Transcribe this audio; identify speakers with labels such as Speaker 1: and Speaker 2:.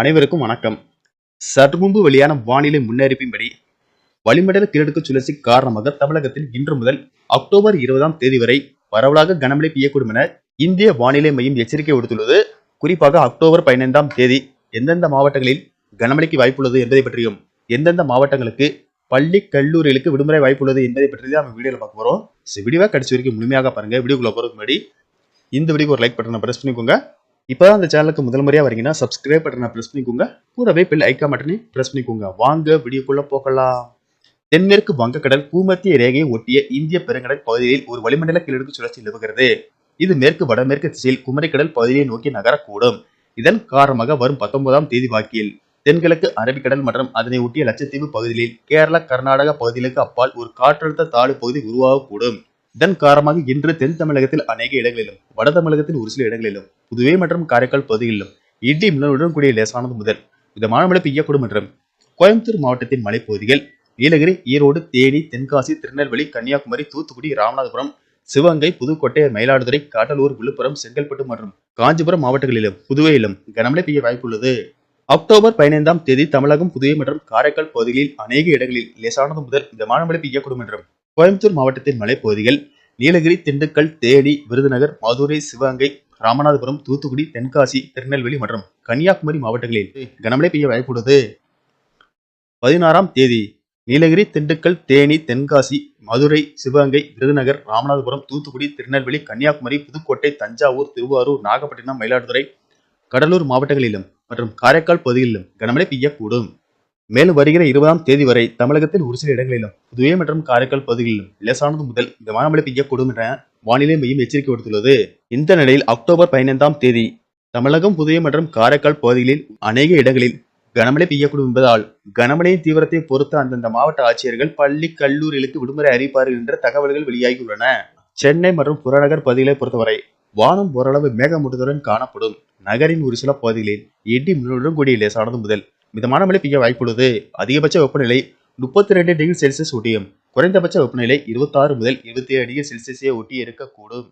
Speaker 1: அனைவருக்கும் வணக்கம் சற்றுமுன்பு வெளியான வானிலை முன்னறிவின்படி வளிமண்டல கிழக்கு சுழற்சி காரணமாக தமிழகத்தில் இன்று முதல் அக்டோபர் இருபதாம் தேதி வரை பரவலாக கனமழை பெய்யக்கூடும் என இந்திய வானிலை மையம் எச்சரிக்கை விடுத்துள்ளது குறிப்பாக அக்டோபர் பதினைந்தாம் தேதி எந்தெந்த மாவட்டங்களில் கனமழைக்கு வாய்ப்புள்ளது என்பதை பற்றியும் எந்தெந்த மாவட்டங்களுக்கு பள்ளி கல்லூரிகளுக்கு விடுமுறை வாய்ப்புள்ளது என்பதை பற்றியும் நம்ம வீடியோவில் பார்க்க போகிறோம் வீடியோவாக கடைசி வரைக்கும் முழுமையாக பாருங்கள் வீடியோக்குள்ளே போகிறதுக்கு முன்னாடி இந்த வீடியோக்கு ஒரு லைக் பட்டனை ப்ரெஸ் பண்ணிக்கோங்க இப்போ தான் அந்த சேனலுக்கு முதல் முறையாக வரீங்கன்னா சப்ஸ்கிரைப் பட்டனை ப்ரெஸ் பண்ணிக்கோங்க கூடவே பெல் ஐக்கா மட்டனே ப்ரெஸ் பண்ணிக்கோங்க வாங்க வீடியோக்குள்ளே போகலாம் தென்மேற்கு வங்கக்கடல் பூமத்திய ரேகையை ஒட்டிய இந்திய பெருங்கடல் பகுதியில் ஒரு வளிமண்டல கிழக்கு சுழற்சி நிலவுகிறது இது மேற்கு வடமேற்கு திசையில் குமரிக்கடல் பகுதியை நோக்கி நகரக்கூடும் இதன் காரணமாக வரும் பத்தொன்பதாம் தேதி வாக்கில் தென்கிழக்கு அரபிக்கடல் மற்றும் அதனை ஒட்டிய லட்சத்தீவு பகுதியில் கேரளா கர்நாடக பகுதிகளுக்கு அப்பால் ஒரு காற்றழுத்த தாழ்வு பகுதி உருவாகக்கூடும் இதன் காரணமாக இன்று தென் தமிழகத்தில் அநேக இடங்களிலும் வட தமிழகத்தில் ஒரு சில இடங்களிலும் புதுவை மற்றும் காரைக்கால் பகுதிகளிலும் இடி மின்னலுடன் கூடிய லேசானது முதல் மிதமான மழை பெய்யக்கூடும் என்றும் கோயம்புத்தூர் மாவட்டத்தின் மலைப்பகுதிகள் நீலகிரி ஈரோடு தேனி தென்காசி திருநெல்வேலி கன்னியாகுமரி தூத்துக்குடி ராமநாதபுரம் சிவகங்கை புதுக்கோட்டை மயிலாடுதுறை காட்டலூர் விழுப்புரம் செங்கல்பட்டு மற்றும் காஞ்சிபுரம் மாவட்டங்களிலும் புதுவையிலும் கனமழை பெய்ய வாய்ப்புள்ளது அக்டோபர் பதினைந்தாம் தேதி தமிழகம் புதுவை மற்றும் காரைக்கால் பகுதிகளில் அநேக இடங்களில் லேசானது முதல் இந்த மழை பெய்யக்கூடும் என்றும் கோயம்புத்தூர் மாவட்டத்தின் மலைப்பகுதிகள் நீலகிரி திண்டுக்கல் தேனி விருதுநகர் மதுரை சிவகங்கை ராமநாதபுரம் தூத்துக்குடி தென்காசி திருநெல்வேலி மற்றும் கன்னியாகுமரி மாவட்டங்களில் கனமழை பெய்ய வாய்ப்புள்ளது பதினாறாம் தேதி நீலகிரி திண்டுக்கல் தேனி தென்காசி மதுரை சிவகங்கை விருதுநகர் ராமநாதபுரம் தூத்துக்குடி திருநெல்வேலி கன்னியாகுமரி புதுக்கோட்டை தஞ்சாவூர் திருவாரூர் நாகப்பட்டினம் மயிலாடுதுறை கடலூர் மாவட்டங்களிலும் மற்றும் காரைக்கால் பகுதிகளிலும் கனமழை பெய்யக்கூடும் மேலும் வருகிற இருபதாம் தேதி வரை தமிழகத்தில் ஒரு சில இடங்களிலும் புதுவை மற்றும் காரைக்கால் பகுதிகளிலும் லேசானது முதல் இந்த வானமழை பெய்யக்கூடும் என வானிலை மையம் எச்சரிக்கை விடுத்துள்ளது இந்த நிலையில் அக்டோபர் பதினைந்தாம் தேதி தமிழகம் புதுவை மற்றும் காரைக்கால் பகுதிகளில் அநேக இடங்களில் கனமழை பெய்யக்கூடும் என்பதால் கனமழையின் தீவிரத்தை பொறுத்து அந்தந்த மாவட்ட ஆட்சியர்கள் பள்ளி கல்லூரிகளுக்கு விடுமுறை அறிவிப்பார்கள் என்ற தகவல்கள் வெளியாகியுள்ளன சென்னை மற்றும் புறநகர் பகுதிகளை பொறுத்தவரை வானம் ஓரளவு மேகமூட்டத்துடன் காணப்படும் நகரின் ஒரு சில பகுதிகளில் இடி மின்னலுடன் கூடிய லேசானது முதல் மிதமான மழை பெய்ய வாய்ப்புள்ளது அதிகபட்ச வெப்பநிலை முப்பத்தி ரெண்டு டிகிரி செல்சியஸ் ஒட்டியும் குறைந்தபட்ச வெப்பநிலை இருபத்தாறு முதல் இருபத்தி ஏழு டிகிரி செல்சியஸை ஒட்டி இருக்கக்கூடும்